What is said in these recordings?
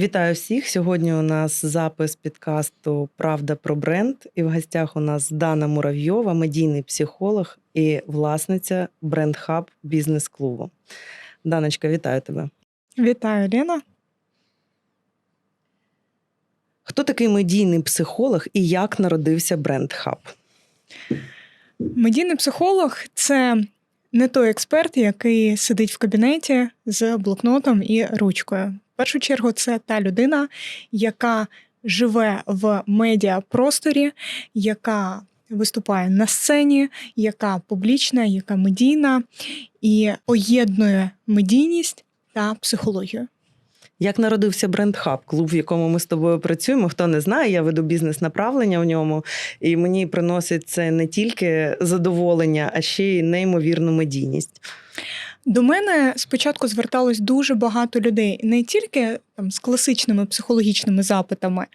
Вітаю всіх. Сьогодні у нас запис підкасту Правда про бренд. І в гостях у нас Дана Муравйова, медійний психолог і власниця бренд хаб бізнес-клубу. Даночка, вітаю тебе. Вітаю, Лена. Хто такий медійний психолог і як народився бренд хаб? Медійний психолог це не той експерт, який сидить в кабінеті з блокнотом і ручкою. Першу чергу, це та людина, яка живе в медіапросторі, яка виступає на сцені, яка публічна, яка медійна і поєднує медійність та психологію. Як народився бренд хаб, клуб, в якому ми з тобою працюємо? Хто не знає, я веду бізнес-направлення в ньому, і мені приносить це не тільки задоволення, а ще й неймовірну медійність. До мене спочатку зверталось дуже багато людей, не тільки там з класичними психологічними запитами,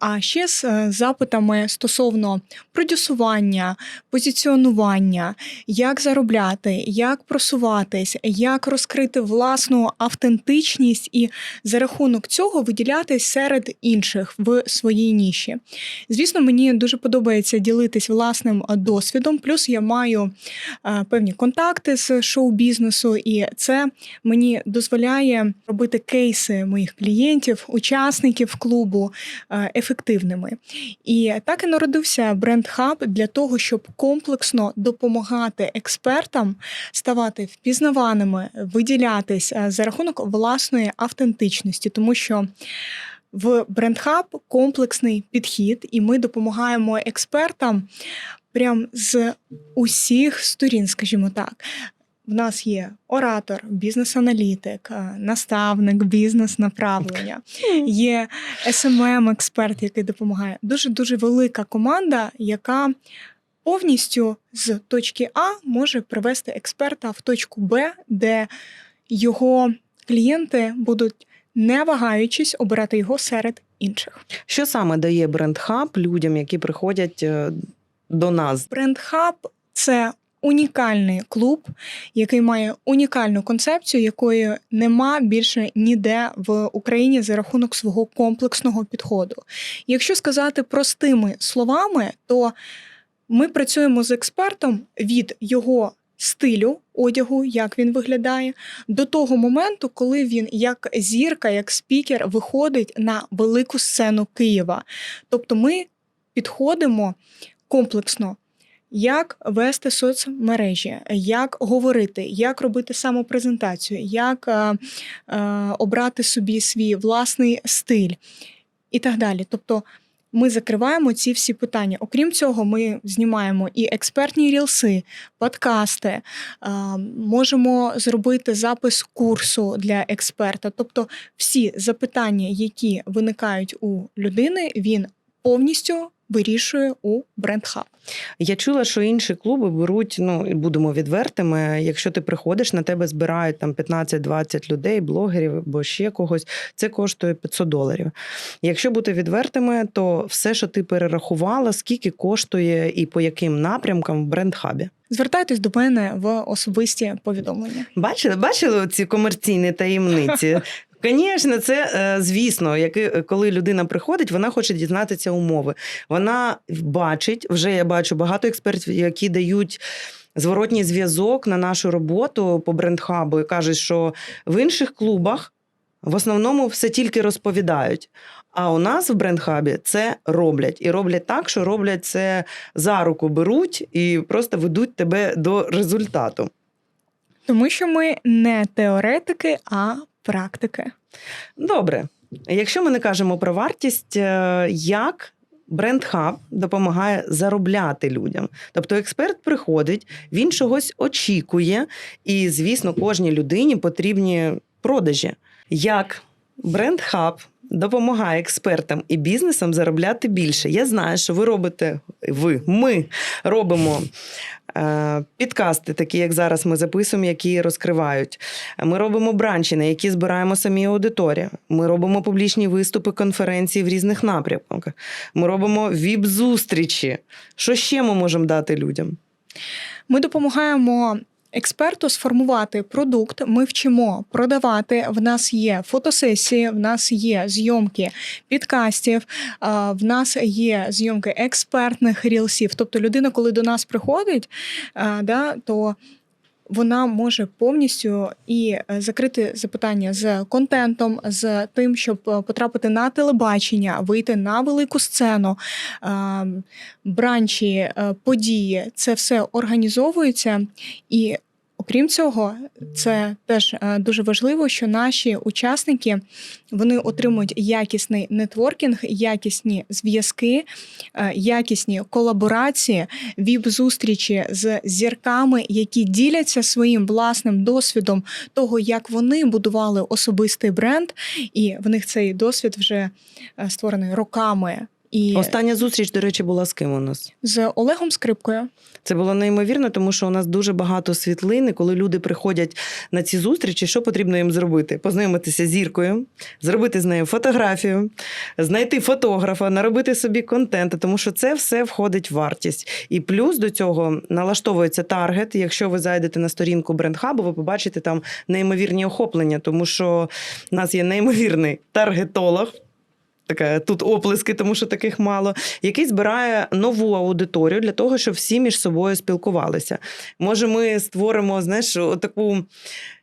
а ще з е, запитами стосовно продюсування, позиціонування, як заробляти, як просуватись, як розкрити власну автентичність і за рахунок цього виділятись серед інших в своїй ніші. Звісно, мені дуже подобається ділитись власним е, досвідом. Плюс я маю е, певні контакти з шоу-бізнесу, і це мені дозволяє робити кейси моїх клієнтів, учасників клубу е, ефективними. І так і народився бренд хаб для того, щоб комплексно допомагати експертам ставати впізнаваними, виділятись е, за рахунок власної автентичності, тому що. В BrandHub комплексний підхід, і ми допомагаємо експертам прям з усіх сторін, скажімо так. В нас є оратор, бізнес-аналітик, е, наставник, бізнес-направлення, є smm експерт який допомагає. Дуже дуже велика команда, яка повністю з точки А може привести експерта в точку Б, де його клієнти будуть не вагаючись обирати його серед інших. Що саме дає бренд хаб людям, які приходять е, до нас? Бренд хаб це унікальний клуб, який має унікальну концепцію, якої нема більше ніде в Україні за рахунок свого комплексного підходу. Якщо сказати простими словами, то ми працюємо з експертом від його стилю одягу, як він виглядає, до того моменту, коли він як зірка, як спікер виходить на велику сцену Києва. Тобто ми підходимо комплексно. Як вести соцмережі, як говорити, як робити самопрезентацію, як е, е, обрати собі свій власний стиль і так далі. Тобто ми закриваємо ці всі питання. Окрім цього, ми знімаємо і експертні рілси, подкасти, е, можемо зробити запис курсу для експерта. Тобто, всі запитання, які виникають у людини, він повністю вирішує у брендхаб. Я чула, що інші клуби беруть, ну будемо відвертими. Якщо ти приходиш, на тебе збирають там 15-20 людей, блогерів або ще когось, це коштує 500 доларів. Якщо бути відвертими, то все, що ти перерахувала, скільки коштує і по яким напрямкам в брендхабі. Звертайтесь до мене в особисті повідомлення. Бачили, бачили ці комерційні таємниці? Звісно, це е, звісно, як коли людина приходить, вона хоче дізнатися умови. Вона бачить, вже я бачу багато експертів, які дають. Зворотній зв'язок на нашу роботу по брендхабу і кажуть, що в інших клубах в основному все тільки розповідають. А у нас в брендхабі це роблять. І роблять так, що роблять це за руку беруть і просто ведуть тебе до результату. Тому що ми не теоретики, а практики. Добре. Якщо ми не кажемо про вартість, е, як бренд хаб допомагає заробляти людям. Тобто експерт приходить, він чогось очікує, і, звісно, кожній людині потрібні продажі. Як бренд хаб допомагає експертам і бізнесам заробляти більше. Я знаю, що ви робите, ви, ми робимо Е, підкасти, такі як зараз ми записуємо, які розкривають. Ми робимо бранчі, на які збираємо самі аудиторію. Ми робимо публічні виступи, конференції в різних напрямках. Ми робимо віп-зустрічі. Що ще ми можемо дати людям? Ми допомагаємо експерту сформувати продукт. Ми вчимо продавати. В нас є фотосесії, в нас є зйомки підкастів, в нас є зйомки експертних рілсів. Тобто, людина, коли до нас приходить, да, то вона може повністю і е, закрити запитання з контентом, з тим, щоб е, потрапити на телебачення, вийти на велику сцену, бранчі, е, події. Це все організовується і. Окрім цього, це теж е, дуже важливо, що наші учасники вони отримують якісний нетворкінг, якісні зв'язки, е, якісні колаборації, віп-зустрічі з зірками, які діляться своїм власним досвідом того, як вони будували особистий бренд, і в них цей досвід вже е, створений роками. І Остання зустріч, до речі, була з ким у нас? з Олегом Скрипкою Це було неймовірно, тому що у нас дуже багато світлин, і коли люди приходять на ці зустрічі, що потрібно їм зробити? Познайомитися з зіркою, зробити з нею фотографію, знайти фотографа, наробити собі контент, тому що це все входить в вартість. І плюс до цього налаштовується таргет. Якщо ви зайдете на сторінку брендхабу, ви побачите там неймовірні охоплення, тому що в нас є неймовірний таргетолог. Така тут оплески, тому що таких мало, який збирає нову аудиторію для того, щоб всі між собою спілкувалися. Може, ми створимо, знаєш, таку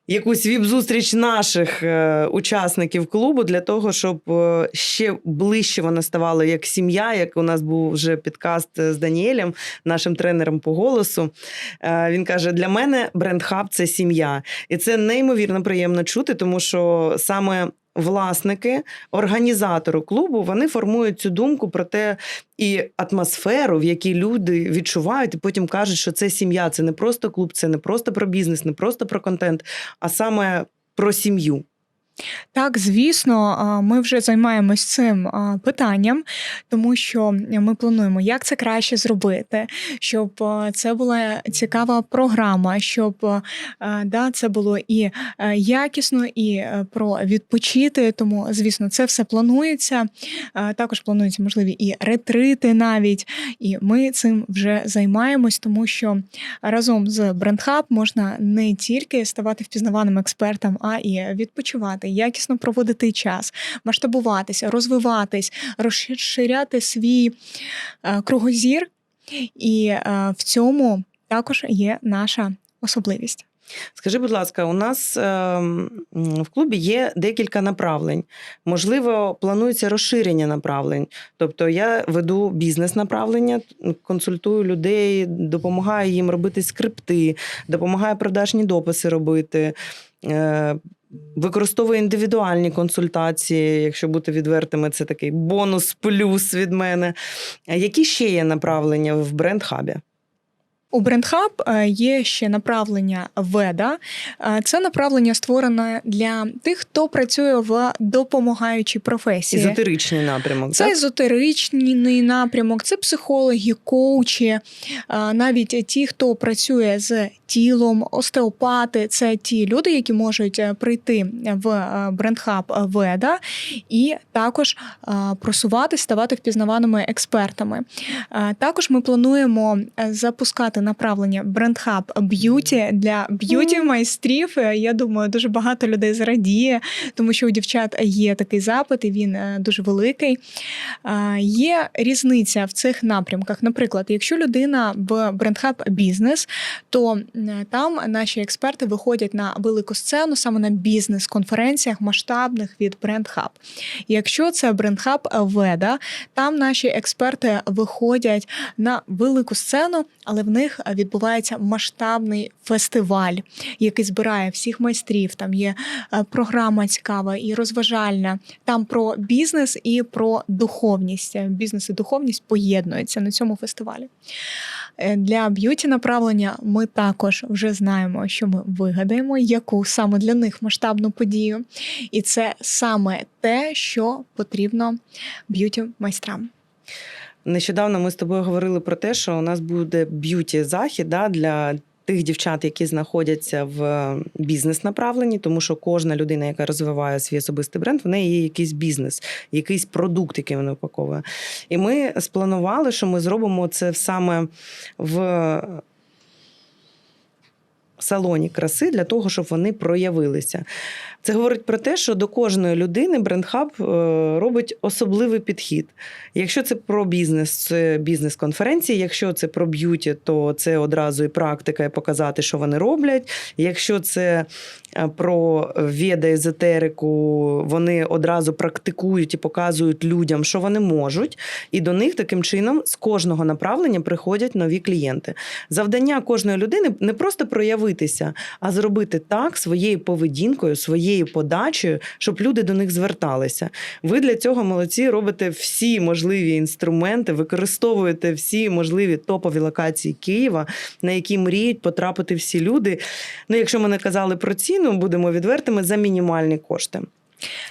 якусь віп-зустріч наших е, учасників клубу для того, щоб е, ще ближче вона ставала як сім'я, як у нас був вже підкаст з Даніелем, нашим тренером по голосу. Е, він каже: для мене бренд-хаб це сім'я. І це неймовірно приємно чути, тому що саме. Власники, організатори клубу, вони формують цю думку про те і атмосферу, в якій люди відчувають, і потім кажуть, що це сім'я, це не просто клуб, це не просто про бізнес, не просто про контент, а саме про сім'ю. Так, звісно, ми вже займаємось цим питанням, тому що ми плануємо, як це краще зробити, щоб це була цікава програма, щоб да, це було і е, якісно, і е, про відпочити. Тому, звісно, це все планується. Також плануються можливі і ретрити навіть. І ми цим вже займаємось, тому що разом з BrandHub можна не тільки ставати впізнаваним експертом, а і відпочивати, якісно проводити час, масштабуватися, розвиватись, розширяти свій е, кругозір. І е, в цьому також є наша особливість. Скажи, будь ласка, у нас ем, в клубі є декілька направлень. Можливо, планується розширення направлень. Тобто я веду бізнес-направлення, консультую людей, допомагаю їм робити скрипти, допомагаю продажні дописи робити. Е, Використовую індивідуальні консультації, якщо бути відвертими, це такий бонус плюс від мене. Які ще є направлення в бренд-хабі? У BrandHub е, є ще направлення веда. Е, Це направлення створене для тих, хто працює в допомагаючій професії. Езотеричний напрямок. Це так? езотеричний напрямок, це психологи, коучі, навіть ті, хто працює з тілом, остеопати, це ті люди, які можуть е, прийти в е, брендхаб Веда і також а, просувати, ставати впізнаваними експертами. Також ми плануємо е, запускати направлення брендхаб б'юті для б'юті майстрів. Е, Я думаю, дуже багато людей зрадіє, тому що у дівчат є такий запит, і він е, дуже великий. Є різниця в цих напрямках. Наприклад, якщо людина в брендхаб бізнес, то там наші експерти виходять на велику сцену саме на бізнес-конференціях масштабних від брендхаб. Якщо це брендхаб Веда, там наші експерти виходять на велику сцену, але в них відбувається масштабний фестиваль, який збирає всіх майстрів. Там є е, програма цікава і розважальна. Там про бізнес і про духовність. Бізнес і духовність поєднуються на цьому фестивалі. Е, Для б'юті направлення ми також вже знаємо, що ми вигадаємо, яку саме для них масштабну подію. І це саме те, що потрібно б'юті майстрам. Нещодавно ми з тобою говорили про те, що у нас буде б'юті захід да, для тих дівчат, які знаходяться в бізнес-направленні, тому що кожна людина, яка розвиває свій особистий бренд, в неї є якийсь бізнес, якийсь продукт, який вона упаковує. І ми спланували, що ми зробимо це саме в. Салоні краси для того, щоб вони проявилися. Це говорить про те, що до кожної людини брендхаб робить особливий підхід. Якщо це про бізнес, це бізнес-конференції. Якщо це про б'юті, то це одразу і практика, і показати, що вони роблять. Якщо це е, про веда езотерику, вони одразу практикують і показують людям, що вони можуть. І до них таким чином з кожного направлення приходять нові клієнти. Завдання кожної людини не просто проявитися, а зробити так своєю поведінкою, своєю подачею, щоб люди до них зверталися. Ви для цього молодці робите всі можливі інструменти, використовуєте всі можливі топові локації Києва, на які мріють потрапити всі люди. Ну, якщо ми не казали про ціну, будемо відвертими за мінімальні кошти.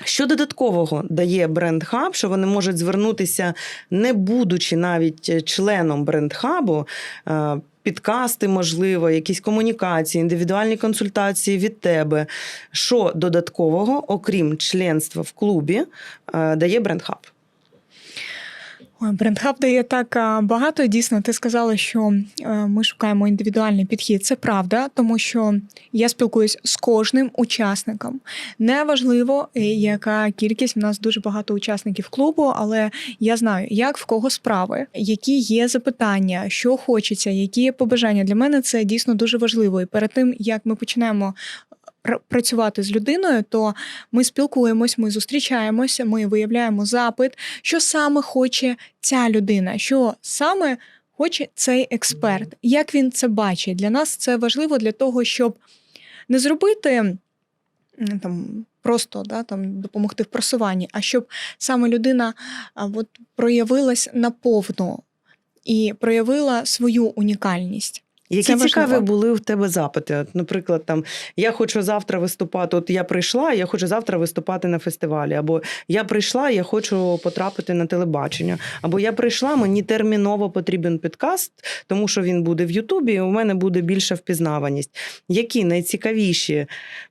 Що додаткового дає бренд-хаб, що вони можуть звернутися, не будучи навіть членом бренд-хабу, е, підкасти, можливо, якісь комунікації, індивідуальні консультації від тебе. Що додаткового, окрім членства в клубі, е, дає бренд-хаб? Ой, Брендхаб дає так багато. Дійсно, ти сказала, що е, ми шукаємо індивідуальний підхід. Це правда, тому що я спілкуюсь з кожним учасником. Неважливо, е, яка кількість. У нас дуже багато учасників клубу, але я знаю, як в кого справи, які є запитання, що хочеться, які є побажання. Для мене це дійсно дуже важливо. І перед тим як ми починаємо. Пр- Працювати з людиною, то ми спілкуємось, ми зустрічаємося, ми виявляємо запит, що саме хоче ця людина, що саме хоче цей експерт, як він це бачить. Для нас це важливо для того, щоб не зробити там. Просто да, там, допомогти в просуванні, а щоб саме людина а, от, проявилась наповну і проявила свою унікальність. Які Це цікаві важливо. були в тебе запити? От, наприклад, там я хочу завтра виступати. От я прийшла, я хочу завтра виступати на фестивалі. Або я прийшла, я хочу потрапити на телебачення. Або я прийшла, мені терміново потрібен підкаст, тому що він буде в Ютубі, і у мене буде більша впізнаваність. Які найцікавіші,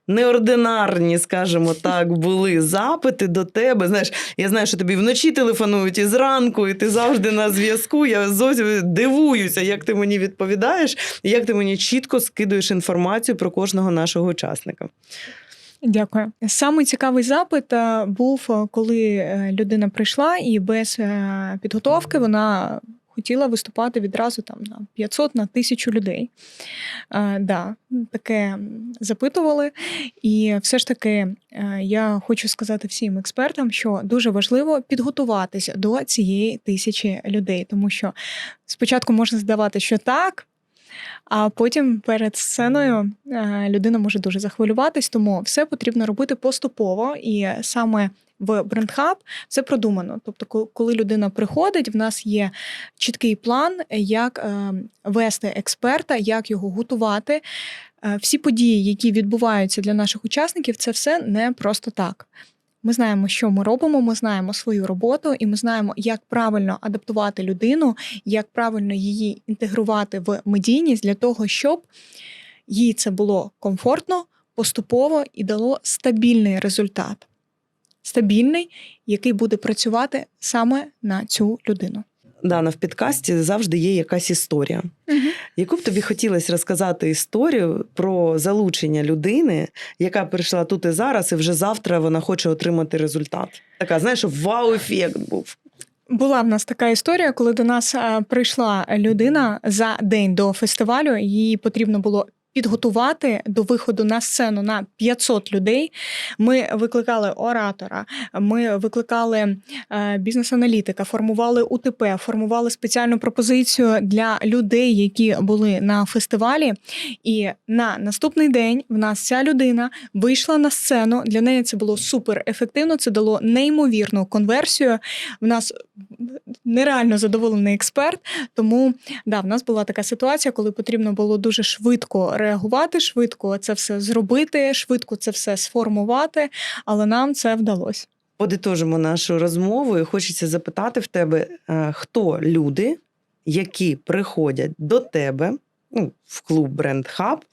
неординарні, скажімо так, були запити до тебе? Знаєш, я знаю, що тобі вночі телефонують і зранку, і ти завжди на зв'язку. Я зовсім дивуюся, як ти мені відповідаєш, як ти мені чітко скидуєш інформацію про кожного нашого учасника. Дякую. Самий цікавий запит е, був, е, коли е, людина прийшла і без підготовки вона хотіла виступати відразу там на 500 на 1000 людей. Е, да, таке запитували. І все ж таки я хочу сказати всім експертам, що дуже важливо підготуватися до цієї тисячі людей, тому що спочатку можна здавати, що так. А потім перед сценою е, людина може дуже захвилюватись, тому все потрібно робити поступово. І саме в брендхаб все продумано. Тобто, коли людина приходить, в нас є чіткий план, як е, вести експерта, як його готувати. Е, Всі події, які відбуваються для наших учасників, це все не просто так. Ми знаємо, що ми робимо, ми знаємо свою роботу, і ми знаємо, як правильно адаптувати людину, як правильно її інтегрувати в медійність для того, щоб їй це було комфортно, поступово і дало стабільний результат. Стабільний, який буде працювати саме на цю людину. Дана, в підкасті завжди є якась історія. Яку б тобі хотілося розказати історію про залучення людини, яка прийшла тут і зараз, і вже завтра вона хоче отримати результат? Така, знаєш, вау-ефект був. Була в нас така історія, коли до нас прийшла людина за день до фестивалю. Їй потрібно було підготувати до виходу на сцену на 500 людей. Ми викликали оратора, ми викликали е, бізнес-аналітика, формували УТП, формували спеціальну пропозицію для людей, які були на фестивалі. І на наступний день в нас ця людина вийшла на сцену. Для неї це було супер ефективно. Це дало неймовірну конверсію. В нас нереально задоволений експерт. Тому да, в нас була така ситуація, коли потрібно було дуже швидко реагувати, швидко це все зробити, швидко це все сформувати, але нам це вдалося. Подитожимо нашу розмову, і хочеться запитати в тебе, е, хто люди, які приходять до тебе ну, в клуб Бренд Хаб,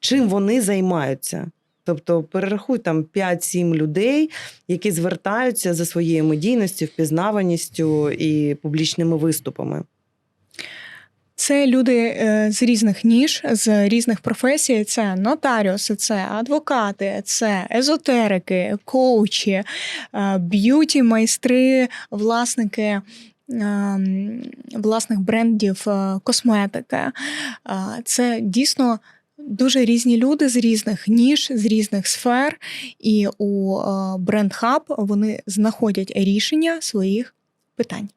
чим вони займаються? Тобто перерахуй там 5-7 людей, які звертаються за своєю медійністю, впізнаваністю і публічними виступами. Це люди е, з різних ніж, з різних професій. Це нотаріуси, це адвокати, це езотерики, коучі, е, б'юті, майстри, власники. ем, Власних брендів е, косметики. Це дійсно дуже різні люди з різних ніж, з різних сфер, і у Brand Hub вони знаходять рішення своїх питань.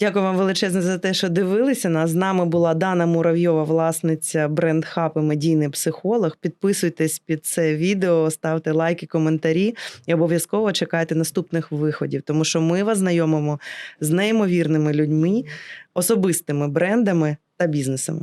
Дякую вам величезне за те, що дивилися нас. З нами була Дана Муравйова, власниця бренд Хаб і медійний психолог. Підписуйтесь під це відео, ставте лайки, коментарі і обов'язково чекайте наступних виходів, тому що ми вас знайомимо з неймовірними людьми, особистими брендами та бізнесами.